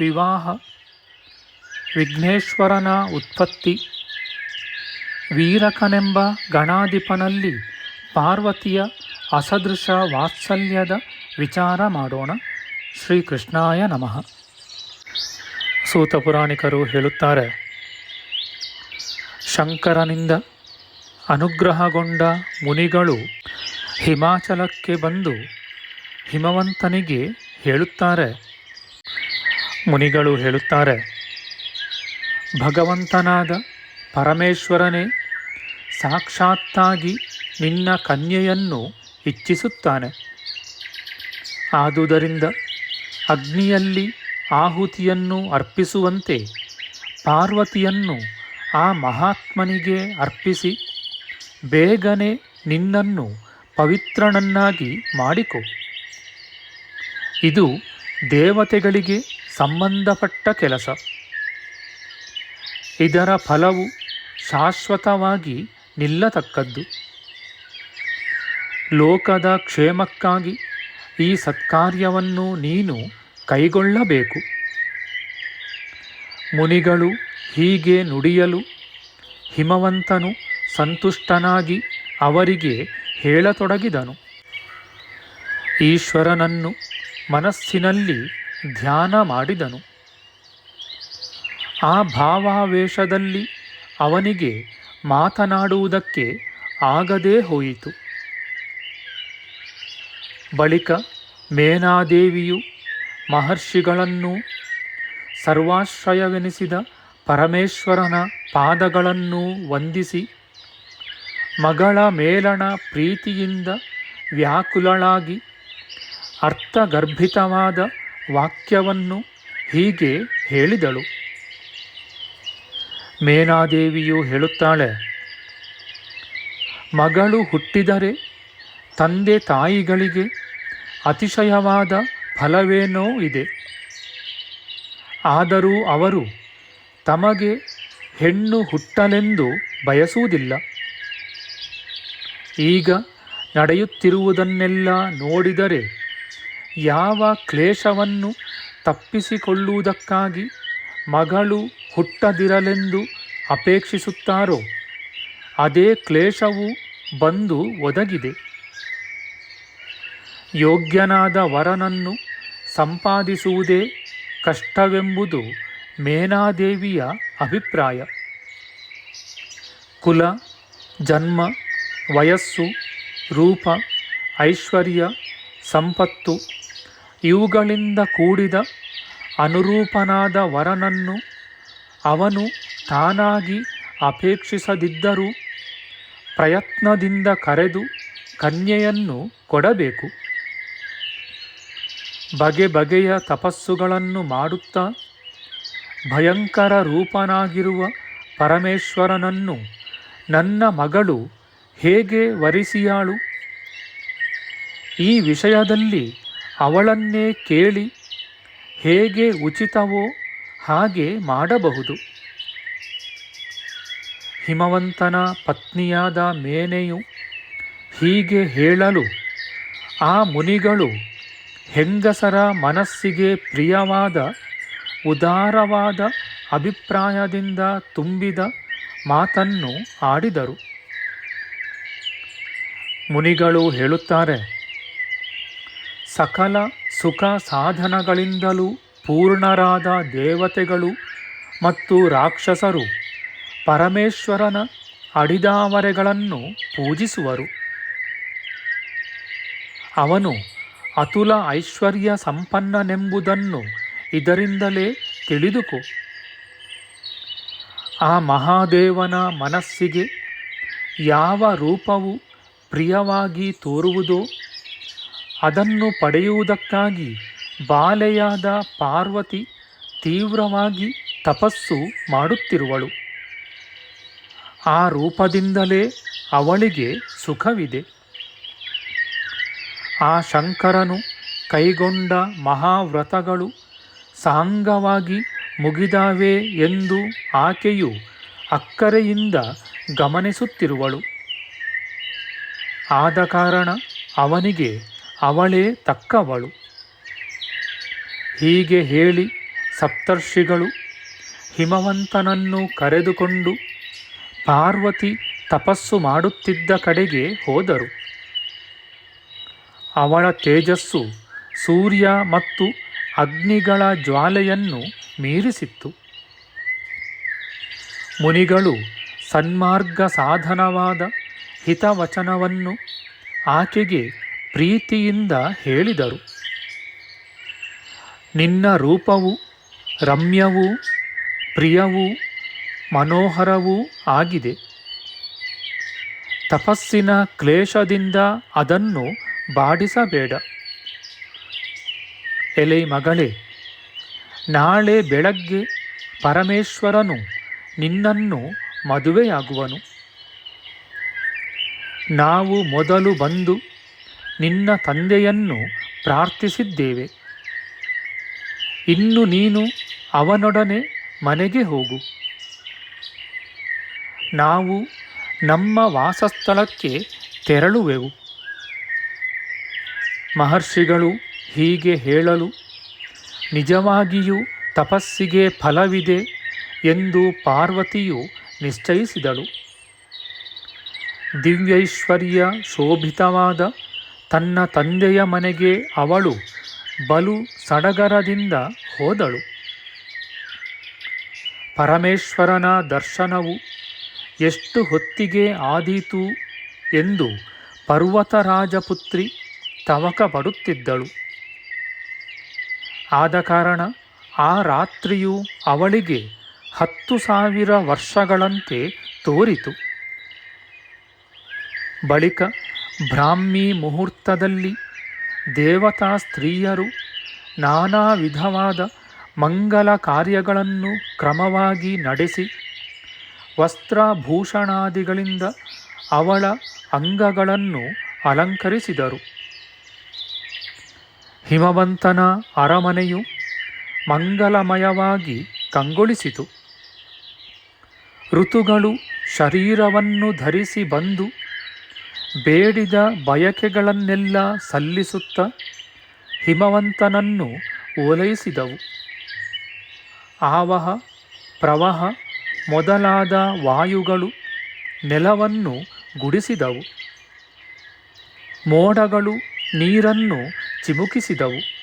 ವಿವಾಹ, ವಿಘ್ನೇಶ್ವರನ ಉತ್ಪತ್ತಿ, ವೀರಕನೆಂಬ ಗಣಾಧಿಪನಲ್ಲಿ ಪಾರ್ವತಿಯ ಅಸದೃಶ ವಾತ್ಸಲ್ಯದ ವಿಚಾರ ಮಾಡೋಣ. ಶ್ರೀಕೃಷ್ಣಾಯ ನಮಃ. ಸೂತ ಪುರಾಣಿಕರು ಹೇಳುತ್ತಾರೆ, ಶಂಕರನಿಂದ ಅನುಗ್ರಹಗೊಂಡ ಮುನಿಗಳು ಹಿಮಾಚಲಕ್ಕೆ ಬಂದು ಹಿಮವಂತನಿಗೆ ಹೇಳುತ್ತಾರೆ ಮುನಿಗಳು ಹೇಳುತ್ತಾರೆ, ಭಗವಂತನಾದ ಪರಮೇಶ್ವರನೇ, ಸಾಕ್ಷಾತ್ತಾಗಿ ನಿನ್ನ ಕನ್ಯೆಯನ್ನು ಇಚ್ಛಿಸುತ್ತಾನೆ. ಆದುದರಿಂದ ಅಗ್ನಿಯಲ್ಲಿ ಆಹುತಿಯನ್ನು ಅರ್ಪಿಸುವಂತೆ ಪಾರ್ವತಿಯನ್ನು ಆ ಮಹಾತ್ಮನಿಗೆ ಅರ್ಪಿಸಿ, ಬೇಗನೆ ನಿನ್ನನ್ನು ಪವಿತ್ರನನ್ನಾಗಿ ಮಾಡಿಕೊ. ಇದು ದೇವತೆಗಳಿಗೆ ಸಂಬಂಧಪಟ್ಟ ಕೆಲಸ. ಇದರ ಫಲವು ಶಾಶ್ವತವಾಗಿ ನಿಲ್ಲತಕ್ಕದ್ದು. ಲೋಕದ ಕ್ಷೇಮಕ್ಕಾಗಿ ಈ ಸತ್ಕಾರ್ಯವನ್ನು ನೀನು ಕೈಗೊಳ್ಳಬೇಕು. ಮುನಿಗಳು ಹೀಗೆ ನುಡಿಯಲು ಹಿಮವಂತನು ಸಂತುಷ್ಟನಾಗಿ ಅವರಿಗೆ ಹೇಳತೊಡಗಿದನು. ಈಶ್ವರನನ್ನು ಮನಸ್ಸಿನಲ್ಲಿ ಧ್ಯಾನ ಮಾಡಿದನು. ಆ ಭಾವಾವೇಶದಲ್ಲಿ ಅವನಿಗೆ ಮಾತನಾಡುವುದಕ್ಕೆ ಆಗದೇ ಹೋಯಿತು. ಬಳಿಕ ಮೇನಾದೇವಿಯು ಮಹರ್ಷಿಗಳನ್ನು ಸರ್ವಾಶ್ರಯವೆನಿಸಿದ ಪರಮೇಶ್ವರನ ಪಾದಗಳನ್ನು ವಂದಿಸಿ ಮಗಳ ಮೇಲಣ ಪ್ರೀತಿಯಿಂದ ವ್ಯಾಕುಲಳಾಗಿ ಅರ್ಥಗರ್ಭಿತವಾದ ವಾಕ್ಯವನ್ನು ಹೀಗೆ ಹೇಳಿದಳು. ಮೇನಾದೇವಿಯು ಹೇಳುತ್ತಾಳೆ, ಮಗಳು ಹುಟ್ಟಿದರೆ ತಂದೆ ತಾಯಿಗಳಿಗೆ ಅತಿಶಯವಾದ ಫಲವೇನೋ ಇದೆ. ಆದರೂ ಅವರು ತಮಗೆ ಹೆಣ್ಣು ಹುಟ್ಟಲೆಂದು ಬಯಸುವುದಿಲ್ಲ. ಈಗ ನಡೆಯುತ್ತಿರುವುದನ್ನೆಲ್ಲ ನೋಡಿದರೆ ಯಾವ ಕ್ಲೇಶವನ್ನು ತಪ್ಪಿಸಿಕೊಳ್ಳುವುದಕ್ಕಾಗಿ ಮಗಳು ಹುಟ್ಟದಿರಲೆಂದು ಅಪೇಕ್ಷಿಸುತ್ತಾರೋ, ಅದೇ ಕ್ಲೇಶವು ಬಂದು ಒದಗಿದೆ. ಯೋಗ್ಯನಾದ ವರನನ್ನು ಸಂಪಾದಿಸುವುದೇ ಕಷ್ಟವೆಂಬುದು ಮೇನಾದೇವಿಯ ಅಭಿಪ್ರಾಯ. ಕುಲ, ಜನ್ಮ, ವಯಸ್ಸು, ರೂಪ, ಐಶ್ವರ್ಯ, ಸಂಪತ್ತು ಇವುಗಳಿಂದ ಕೂಡಿದ ಅನುರೂಪನಾದ ವರನನ್ನು ಅವನು ತಾನಾಗಿ ಅಪೇಕ್ಷಿಸದಿದ್ದರೂ ಪ್ರಯತ್ನದಿಂದ ಕರೆದು ಕನ್ಯೆಯನ್ನು ಕೊಡಬೇಕು. ಬಗೆ ಬಗೆಯ ತಪಸ್ಸುಗಳನ್ನು ಮಾಡುತ್ತಾ ಭಯಂಕರ ರೂಪನಾಗಿರುವ ಪರಮೇಶ್ವರನನ್ನು ನನ್ನ ಮಗಳು ಹೇಗೆ ವರಿಸಿಯಾಳು? ಈ ವಿಷಯದಲ್ಲಿ ಅವಳನ್ನೇ ಕೇಳಿ ಹೇಗೆ ಉಚಿತವೋ ಹಾಗೆ ಮಾಡಬಹುದು. ಹಿಮವಂತನ ಪತ್ನಿಯಾದ ಮೇನೆಯು ಹೀಗೆ ಹೇಳಲು, ಆ ಮುನಿಗಳು ಹೆಂಗಸರ ಮನಸ್ಸಿಗೆ ಪ್ರಿಯವಾದ, ಉದಾರವಾದ ಅಭಿಪ್ರಾಯದಿಂದ ತುಂಬಿದ ಮಾತನ್ನು ಆಡಿದರು. ಮುನಿಗಳು ಹೇಳುತ್ತಾರೆ ಸಕಲ ಸುಖ ಸಾಧನಗಳಿಂದಲೂ ಪೂರ್ಣರಾದ ದೇವತೆಗಳು ಮತ್ತು ರಾಕ್ಷಸರು ಪರಮೇಶ್ವರನ ಅಡಿದಾವರೆಗಳನ್ನು ಪೂಜಿಸುವರು. ಅವನು ಅತುಲ ಐಶ್ವರ್ಯ ಸಂಪನ್ನನೆಂಬುದನ್ನು ಇದರಿಂದಲೇ ತಿಳಿದುಕೋ. ಆ ಮಹಾದೇವನ ಮನಸ್ಸಿಗೆ ಯಾವ ರೂಪವು ಪ್ರಿಯವಾಗಿ ತೋರುವುದೋ ಅದನ್ನು ಪಡೆಯುವುದಕ್ಕಾಗಿ ಬಾಲೆಯಾದ ಪಾರ್ವತಿ ತೀವ್ರವಾಗಿ ತಪಸ್ಸು ಮಾಡುತ್ತಿರುವಳು. ಆ ರೂಪದಿಂದಲೇ ಅವಳಿಗೆ ಸುಖವಿದೆ. ಆ ಶಂಕರನು ಕೈಗೊಂಡ ಮಹಾವ್ರತಗಳು ಸಾಂಗವಾಗಿ ಮುಗಿದಾವೆ ಎಂದು ಆಕೆಯು ಅಕ್ಕರೆಯಿಂದ ಗಮನಿಸುತ್ತಿರುವಳು. ಆದ ಕಾರಣ ಅವನಿಗೆ ಅವಳೇ ತಕ್ಕವಳು. ಹೀಗೆ ಹೇಳಿ ಸಪ್ತರ್ಷಿಗಳು ಹಿಮವಂತನನ್ನು ಕರೆದುಕೊಂಡು ಪಾರ್ವತಿ ತಪಸ್ಸು ಮಾಡುತ್ತಿದ್ದ ಕಡೆಗೆ ಹೋದರು. ಅವಳ ತೇಜಸ್ಸು ಸೂರ್ಯ ಮತ್ತು ಅಗ್ನಿಗಳ ಜ್ವಾಲೆಯನ್ನು ಮೀರಿಸಿತ್ತು. ಮುನಿಗಳು ಸನ್ಮಾರ್ಗ ಸಾಧನವಾದ ಹಿತವಚನವನ್ನು ಆಕೆಗೆ ಪ್ರೀತಿಯಿಂದ ಹೇಳಿದರು. ನಿನ್ನ ರೂಪವು, ರಮ್ಯವೂ, ಪ್ರಿಯವೂ, ಮನೋಹರವೂ ಆಗಿದೆ. ತಪಸ್ಸಿನ ಕ್ಲೇಶದಿಂದ ಅದನ್ನು ಬಾಡಿಸಬೇಡ. ಎಲೆ ಮಗಳೇ, ನಾಳೆ ಬೆಳಗ್ಗೆ ಪರಮೇಶ್ವರನು ನಿನ್ನನ್ನು ಮದುವೆಯಾಗುವನು. ನಾವು ಮೊದಲು ಬಂದು ನಿನ್ನ ತಂದೆಯನ್ನು ಪ್ರಾರ್ಥಿಸಿದ್ದೇವೆ. ಇನ್ನು ನೀನು ಅವನೊಡನೆ ಮನೆಗೆ ಹೋಗು. ನಾವು ನಮ್ಮ ವಾಸಸ್ಥಳಕ್ಕೆ ತೆರಳುವೆವು. ಮಹರ್ಷಿಗಳು ಹೀಗೆ ಹೇಳಲು, ನಿಜವಾಗಿಯೂ ತಪಸ್ಸಿಗೆ ಫಲವಿದೆ ಎಂದು ಪಾರ್ವತಿಯು ನಿಶ್ಚಯಿಸಿದಳು. ದಿವ್ಯೈಶ್ವರ್ಯ ಶೋಭಿತವಾದ ತನ್ನ ತಂದೆಯ ಮನೆಗೆ ಅವಳು ಬಲು ಸಡಗರದಿಂದ ಹೋದಳು. ಪರಮೇಶ್ವರನ ದರ್ಶನವು ಎಷ್ಟು ಹೊತ್ತಿಗೆ ಆದೀತು ಎಂದು ಪರ್ವತರಾಜಪುತ್ರಿ ತವಕ ಪಡುತ್ತಿದ್ದಳು ಆದ ಕಾರಣ ಆ ರಾತ್ರಿಯು ಅವಳಿಗೆ ಹತ್ತು ಸಾವಿರ ವರ್ಷಗಳಂತೆ ತೋರಿತು. ಬಳಿಕ ಬ್ರಾಹ್ಮಿ ಮುಹೂರ್ತದಲ್ಲಿ ದೇವತಾ ಸ್ತ್ರೀಯರು ನಾನಾ ವಿಧವಾದ ಮಂಗಲ ಕಾರ್ಯಗಳನ್ನು ಕ್ರಮವಾಗಿ ನಡೆಸಿ ವಸ್ತ್ರಭೂಷಣಾದಿಗಳಿಂದ ಅವಳ ಅಂಗಗಳನ್ನು ಅಲಂಕರಿಸಿದರು. ಹಿಮವಂತನ ಅರಮನೆಯು ಮಂಗಲಮಯವಾಗಿ ಕಂಗೊಳಿಸಿತು. ಋತುಗಳು ಶರೀರವನ್ನು ಧರಿಸಿ ಬಂದು ಬೇಡಿದ ಬಯಕೆಗಳನ್ನೆಲ್ಲ ಸಲ್ಲಿಸುತ್ತ ಹಿಮವಂತನನ್ನು ಓಲೈಸಿದವು. ಆವಹ, ಪ್ರವಹ ಮೊದಲಾದ ವಾಯುಗಳು ನೆಲವನ್ನು ಗುಡಿಸಿದವು. ಮೋಡಗಳು ನೀರನ್ನು ಚಿಮುಕಿಸಿದವು.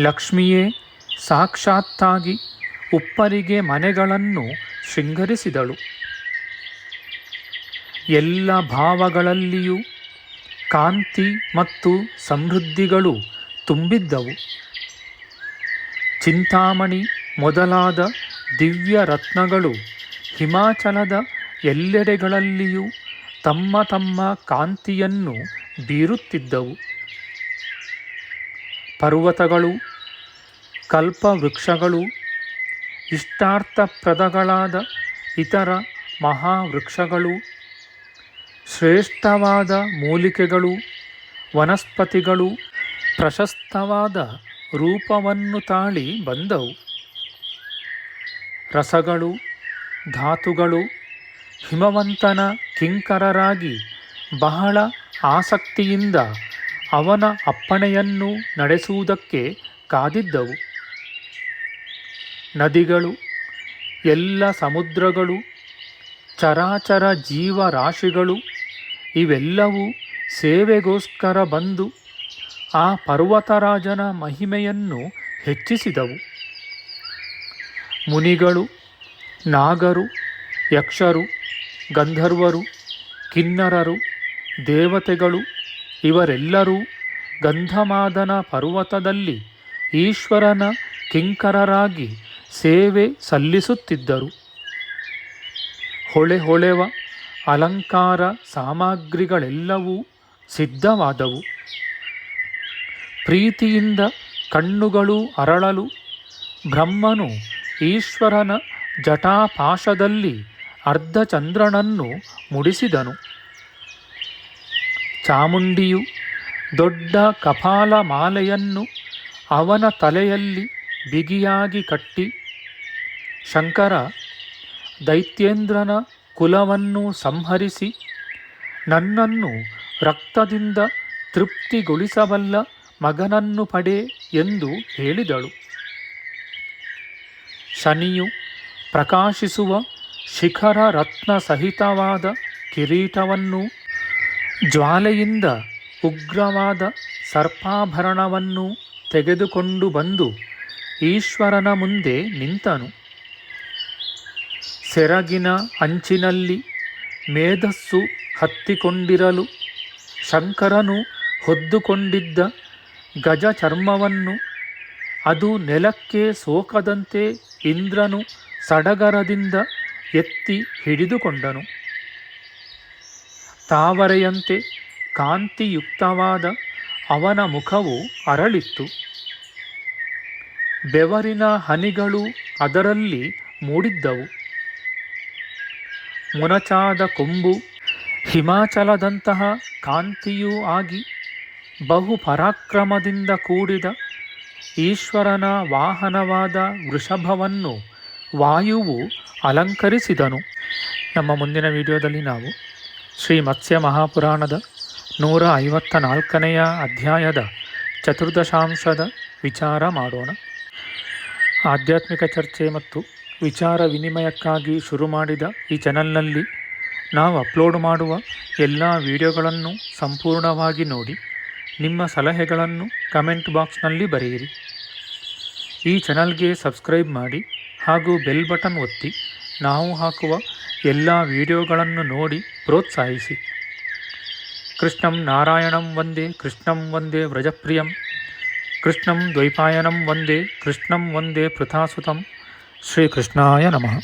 ಲಕ್ಷ್ಮಿಯೇ, ಸಾಕ್ಷಾತ್ತಾಗಿ ಉಪ್ಪರಿಗೆ ಮನೆಗಳನ್ನು ಶೃಂಗರಿಸಿದಳು. ಎಲ್ಲ ಭಾವಗಳಲ್ಲಿಯೂ ಕಾಂತಿ ಮತ್ತು ಸಮೃದ್ಧಿಗಳು ತುಂಬಿದ್ದವು. ಚಿಂತಾಮಣಿ ಮೊದಲಾದ ದಿವ್ಯ ರತ್ನಗಳು ಹಿಮಾಚಲದ ಎಲ್ಲೆಡೆಗಳಲ್ಲಿಯೂ ತಮ್ಮ ತಮ್ಮ ಕಾಂತಿಯನ್ನು ಬೀರುತ್ತಿದ್ದವು. ಪರ್ವತಗಳು, ಕಲ್ಪವೃಕ್ಷಗಳು, ಇಷ್ಟಾರ್ಥಪ್ರದಗಳಾದ ಇತರ ಮಹಾವೃಕ್ಷಗಳು ಶ್ರೇಷ್ಠವಾದ ಮೂಲಿಕೆಗಳು, ವನಸ್ಪತಿಗಳು, ಪ್ರಶಸ್ತವಾದ ರೂಪವನ್ನು ತಾಳಿ ಬಂದವು. ರಸಗಳು, ಧಾತುಗಳು, ಹಿಮವಂತನ ಕಿಂಕರರಾಗಿ ಬಹಳ ಆಸಕ್ತಿಯಿಂದ ಅವನ ಅಪ್ಪಣೆಯನ್ನು ನಡೆಸುವುದಕ್ಕೆ ಕಾದಿದ್ದವು. ನದಿಗಳು, ಎಲ್ಲ ಸಮುದ್ರಗಳು, ಚರಾಚರ ಜೀವರಾಶಿಗಳು ಇವೆಲ್ಲವೂ ಸೇವೆಗೋಸ್ಕರ ಬಂದು ಆ ಪರ್ವತರಾಜನ ಮಹಿಮೆಯನ್ನು ಹೆಚ್ಚಿಸಿದವು. ಮುನಿಗಳು, ನಾಗರು, ಯಕ್ಷರು, ಗಂಧರ್ವರು, ಕಿನ್ನರರು, ದೇವತೆಗಳು ಇವರೆಲ್ಲರೂ ಗಂಧಮಾದನ ಪರ್ವತದಲ್ಲಿ ಈಶ್ವರನ ಕಿಂಕರರಾಗಿ ಸೇವೆ ಸಲ್ಲಿಸುತ್ತಿದ್ದರು. ಹೊಳೆ ಹೊಳೆವ ಅಲಂಕಾರ ಸಾಮಗ್ರಿಗಳೆಲ್ಲವೂ ಸಿದ್ಧವಾದವು. ಪ್ರೀತಿಯಿಂದ ಕಣ್ಣುಗಳು ಅರಳಲು ಬ್ರಹ್ಮನು ಈಶ್ವರನ ಜಟಾಪಾಶದಲ್ಲಿ ಅರ್ಧಚಂದ್ರನನ್ನು ಮುಡಿಸಿದನು. ಚಾಮುಂಡಿಯು ದೊಡ್ಡ ಕಪಾಲ ಮಾಲೆಯನ್ನು ಅವನ ತಲೆಯಲ್ಲಿ ಬಿಗಿಯಾಗಿ ಕಟ್ಟಿ, ಶಂಕರ ದೈತ್ಯೇಂದ್ರನ ಕುಲವನ್ನು ಸಂಹರಿಸಿ ನನ್ನನ್ನು ರಕ್ತದಿಂದ ತೃಪ್ತಿಗೊಳಿಸಬಲ್ಲ ಮಗನನ್ನು ಪಡೆ ಎಂದು ಹೇಳಿದಳು. ಶನಿಯು ಪ್ರಕಾಶಿಸುವ ಶಿಖರ ರತ್ನ ಸಹಿತವಾದ ಕಿರೀಟವನ್ನು, ಜ್ವಾಲೆಯಿಂದ ಉಗ್ರವಾದ ಸರ್ಪಾಭರಣವನ್ನು ತೆಗೆದುಕೊಂಡು ಬಂದು ಈಶ್ವರನ ಮುಂದೆ ನಿಂತನು. ಸೆರಗಿನ ಅಂಚಿನಲ್ಲಿ ಮೇಧಸ್ಸು ಹತ್ತಿಕೊಂಡಿರಲು ಶಂಕರನು ಹೊದ್ದುಕೊಂಡಿದ್ದ ಗಜ ಚರ್ಮವನ್ನು ಅದು ನೆಲಕ್ಕೆ ಸೋಕದಂತೆ ಇಂದ್ರನು ಸಡಗರದಿಂದ ಎತ್ತಿ ಹಿಡಿದುಕೊಂಡನು. ತಾವರೆಯಂತೆ ಕಾಂತಿಯುಕ್ತವಾದ ಅವನ ಮುಖವು ಅರಳಿತ್ತು. ಬೆವರಿನ ಹನಿಗಳು ಅದರಲ್ಲಿ ಮೂಡಿದ್ದವು. ಮೊನಚಾದ ಕೊಂಬು ಹಿಮಾಚಲದಂತಹ ಕಾಂತಿಯೂ ಆಗಿ ಬಹು ಪರಾಕ್ರಮದಿಂದ ಕೂಡಿದ ಈಶ್ವರನ ವಾಹನವಾದ ವೃಷಭವನ್ನು ವಾಯುವು ಅಲಂಕರಿಸಿದನು. ನಮ್ಮ ಮುಂದಿನ ವಿಡಿಯೋದಲ್ಲಿ ನಾವು ಶ್ರೀ ಮತ್ಸ್ಯ ಮಹಾಪುರಾಣದ ನೂರ ಐವತ್ತ ನಾಲ್ಕನೆಯ ಅಧ್ಯಾಯದ ಚತುರ್ದಶಾಂಶದ ವಿಚಾರ ಮಾಡೋಣ. ಆಧ್ಯಾತ್ಮಿಕ ಚರ್ಚೆ ಮತ್ತು ವಿಚಾರ ವಿನಿಮಯಕ್ಕಾಗಿ ಶುರು ಮಾಡಿದ ಈ ಚಾನಲ್ನಲ್ಲಿ ನಾವು ಅಪ್ಲೋಡ್ ಮಾಡುವ ಎಲ್ಲ ವಿಡಿಯೋಗಳನ್ನು ಸಂಪೂರ್ಣವಾಗಿ ನೋಡಿ, ನಿಮ್ಮ ಸಲಹೆಗಳನ್ನು ಕಮೆಂಟ್ ಬಾಕ್ಸ್ನಲ್ಲಿ ಬರೆಯಿರಿ. ಈ ಚಾನಲ್ಗೆ ಸಬ್ಸ್ಕ್ರೈಬ್ ಮಾಡಿ ಹಾಗೂ ಬೆಲ್ ಬಟನ್ ಒತ್ತಿ ನಾವು ಹಾಕುವ ಎಲ್ಲ ವಿಡಿಯೋಗಳನ್ನು ನೋಡಿ ಪ್ರೋತ್ಸಾಹಿಸಿ. ಕೃಷ್ಣಂ ನಾರಾಯಣಂ ವಂದೇ, ಕೃಷ್ಣಂ ವಂದೇ ವ್ರಜಪ್ರಿಯಂ, ಕೃಷ್ಣಂ ದ್ವೈಪಾಯನಂ ವಂದೇ, ಕೃಷ್ಣಂ ವಂದೇ ಪೃಥಾಸುತಂ. ಶ್ರೀಕೃಷ್ಣಾಯ ನಮಃ